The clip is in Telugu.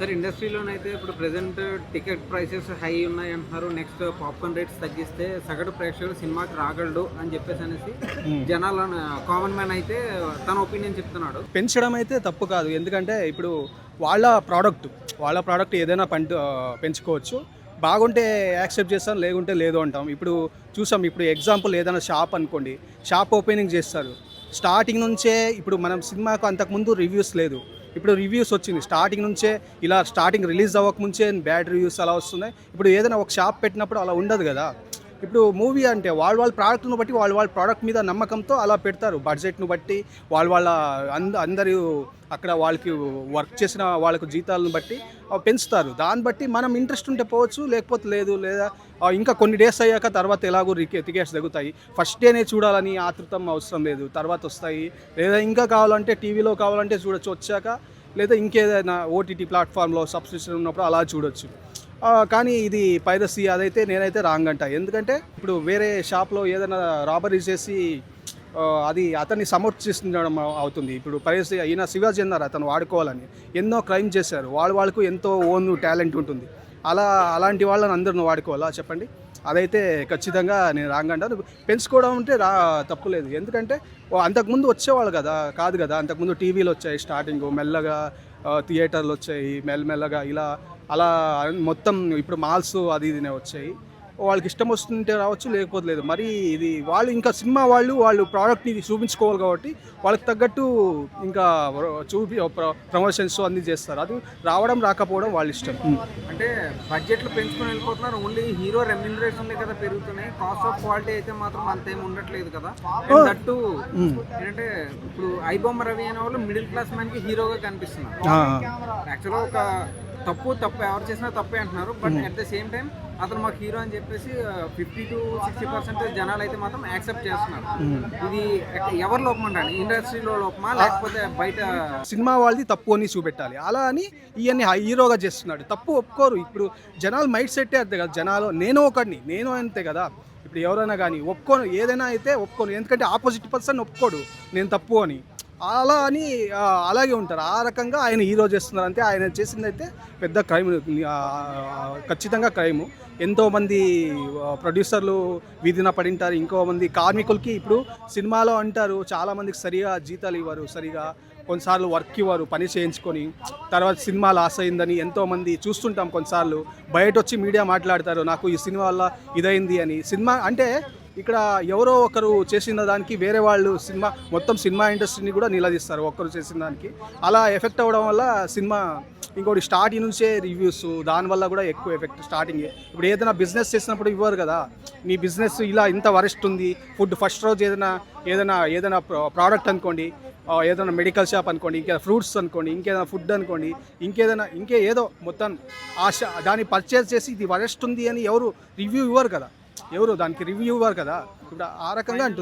సార్ ఇండస్ట్రీలోనైతే ఇప్పుడు ప్రెసెంట్ టికెట్ ప్రైసెస్ హై ఉన్నాయి అంటున్నారు. నెక్స్ట్ పాప్కార్న్ రేట్స్ తగ్గిస్తే సగటు ప్రేక్షకుడు సినిమాకి రాగలడు అని చెప్పేసి అనేసి జనాల కామన్ మ్యాన్ అయితే తన ఒపీనియన్ చెప్తున్నాడు. పెంచడం అయితే తప్పు కాదు. ఎందుకంటే ఇప్పుడు వాళ్ళ ప్రోడక్ట్ వాళ్ళ ప్రోడక్ట్ ఏదైనా పంట పెంచుకోవచ్చు. బాగుంటే యాక్సెప్ట్ చేస్తాం లేకుంటే లేదు అంటాం. ఇప్పుడు చూసాం ఇప్పుడు ఎగ్జాంపుల్ ఏదైనా షాప్ అనుకోండి. షాప్ ఓపెనింగ్ చేస్తారు. స్టార్టింగ్ నుంచే ఇప్పుడు మనం సినిమాకు అంతకుముందు రివ్యూస్ లేదు. ఇప్పుడు రివ్యూస్ వచ్చింది. స్టార్టింగ్ నుంచే ఇలా స్టార్టింగ్ రిలీజ్ అవ్వకముంచే బ్యాడ్ రివ్యూస్ అలా వస్తున్నాయి. ఇప్పుడు ఏదైనా ఒక షాప్ పెట్టినప్పుడు అలా ఉండదు కదా. ఇప్పుడు మూవీ అంటే వాళ్ళ వాళ్ళ ప్రోడక్ట్ను బట్టి వాళ్ళ వాళ్ళ ప్రోడక్ట్ మీద నమ్మకంతో అలా పెడతారు. బడ్జెట్ను బట్టి వాళ్ళ వాళ్ళ అంద అందరూ అక్కడ వాళ్ళకి వర్క్ చేసిన వాళ్ళకు జీతాలను బట్టి పెంచుతారు. దాన్ని బట్టి మనం ఇంట్రెస్ట్ ఉంటే పోవచ్చు లేకపోతే లేదు లేదా ఇంకా కొన్ని డేస్ అయ్యాక తర్వాత ఎలాగో టికెట్స్ తగ్గుతాయి ఫస్ట్ డేనే చూడాలని ఆతృతం అవసరం లేదు. తర్వాత వస్తాయి. లేదా ఇంకా కావాలంటే టీవీలో కావాలంటే చూడొచ్చు. వచ్చాక లేదా ఇంకేదైనా ఓటీటీ ప్లాట్ఫామ్లో సబ్స్క్రిప్షన్ ఉన్నప్పుడు అలా చూడొచ్చు. కానీ ఇది పైరసీ అదైతే నేనైతే రాంగ్ అంట. ఎందుకంటే ఇప్పుడు వేరే షాప్లో ఏదైనా రాబరీ చేసి అది అతన్ని సమర్థిస్తుండడం అవుతుంది. ఇప్పుడు పైరసీ ఈయన శివాజీ అన్నారు అతను వాడుకోవాలని. ఎన్నో క్రైమ్ చేశారు. వాళ్ళ వాళ్ళకు ఎంతో ఓన్ టాలెంట్ ఉంటుంది. అలా అలాంటి వాళ్ళని అందరిని వాడుకోవాలా? చెప్పండి. అదైతే ఖచ్చితంగా నేను రాంగ్ అంటాను. పెంచుకోవడం అంటే రా తప్పులేదు. ఎందుకంటే అంతకుముందు వచ్చేవాళ్ళు కదా? కాదు కదా? అంతకుముందు టీవీలు వచ్చాయి స్టార్టింగ్ మెల్లగా థియేటర్లు వచ్చాయి మెల్లమెల్లగా ఇలా అలా మొత్తం ఇప్పుడు మాల్స్ అది ఇదినే వచ్చాయి. వాళ్ళకి ఇష్టం వస్తుంటే రావచ్చు లేకపోతే లేదు. మరి ఇది వాళ్ళు ఇంకా సినిమా వాళ్ళు వాళ్ళు ప్రోడక్ట్ని చూపించుకోవాలి కాబట్టి వాళ్ళకి తగ్గట్టు ఇంకా చూపి ప్రమోషన్స్ అన్ని చేస్తారు. అది రావడం రాకపోవడం వాళ్ళ ఇష్టం. అంటే బడ్జెట్లు పెంచుకొని వెళ్ళిపోతున్నారు. ఓన్లీ హీరో రెమ్యూనరేషన్లే కదా పెరుగుతున్నాయి. కాస్ట్ ఆఫ్ క్వాలిటీ అయితే మాత్రం అంతేం ఉండట్లేదు కదా. దట్టు ఏంటంటే ఇప్పుడు ఐబొమ్మ రవి అనే వాళ్ళు మిడిల్ క్లాస్ మ్యాన్కి హీరోగా కనిపిస్తున్నారు. యాక్చువల్గా ఒక తప్పు తప్పు ఎవరు చేసినా తప్పే అంటున్నారు. But at the same time అతను మాకు హీరో అని చెప్పేసి ఫిఫ్టీ టు సిక్స్టీ పర్సెంట్ జనాలు అయితే మాత్రం యాక్సెప్ట్ చేస్తున్నారు. ఇది ఎక్క- ఎవరి లోపం అండి? ఇండస్ట్రీలో లోపమా? లేకపోతే బయట సినిమా వాళ్ళది తప్పు అని చూపెట్టాలి. అలా అని ఇవన్నీ హీరోగా చేస్తున్నాడు. తప్పు ఒప్పుకోరు. ఇప్పుడు జనాలు మైండ్ సెట్టే అంతే కదా. జనాలు నేను ఒకడిని నేను అంతే కదా. ఇప్పుడు ఎవరైనా కానీ ఒప్పుకోను. ఏదైనా అయితే ఒప్పుకోను. ఎందుకంటే ఆపోజిట్ పర్సన్ ఒప్పుకోడు. నేను తప్పు అని. అలా అని అలాగే ఉంటారు. ఆ రకంగా ఆయన హీరో చేస్తున్నారు. అంటే ఆయన చేసిందైతే పెద్ద క్రైమ్. ఖచ్చితంగా క్రైమ్. ఎంతోమంది ప్రొడ్యూసర్లు వీధిన పడింటారు. ఇంకో మంది కార్మికులకి ఇప్పుడు సినిమాలో అంటారు చాలామందికి సరిగా జీతాలు ఇవ్వరు సరిగా కొన్నిసార్లు వర్క్ ఇవ్వరు పని చేయించుకొని. తర్వాత సినిమా లాస్ అయిందని ఎంతోమంది చూస్తుంటాం కొన్నిసార్లు. బయట వచ్చి మీడియా మాట్లాడతారు నాకు ఈ సినిమా వల్ల ఇదైంది అని. సినిమా అంటే ఇక్కడ ఎవరో ఒకరు చేసిన దానికి వేరే వాళ్ళు సినిమా మొత్తం సినిమా ఇండస్ట్రీని కూడా నిలదీస్తారు ఒక్కరు చేసిన దానికి. అలా ఎఫెక్ట్ అవ్వడం వల్ల సినిమా ఇంకోటి స్టార్టింగ్ నుంచే రివ్యూస్ దానివల్ల కూడా ఎక్కువ ఎఫెక్ట్ స్టార్టింగ్. ఇప్పుడు ఏదైనా బిజినెస్ చేసినప్పుడు ఇవ్వరు కదా. నీ బిజినెస్ ఇలా ఇంత వరెస్ట్ ఉంది ఫుడ్ ఫస్ట్ రోజు ఏదైనా ఏదైనా ఏదైనా ప్రోడక్ట్ అనుకోండి ఏదైనా మెడికల్ షాప్ అనుకోండి ఇంకేదైనా ఫ్రూట్స్ అనుకోండి ఇంకేదైనా ఫుడ్ అనుకోండి ఇంకేదైనా ఇంకే ఏదో మొత్తం ఆశ దాన్ని పర్చేస్ చేసి ఇది వరెస్ట్ ఉంది అని ఎవరు రివ్యూ ఇవ్వరు కదా. ఎవరు? దానికి రివ్యూ ఇవ్వరు కదా. ఇప్పుడు ఆ రకంగా అంటుంది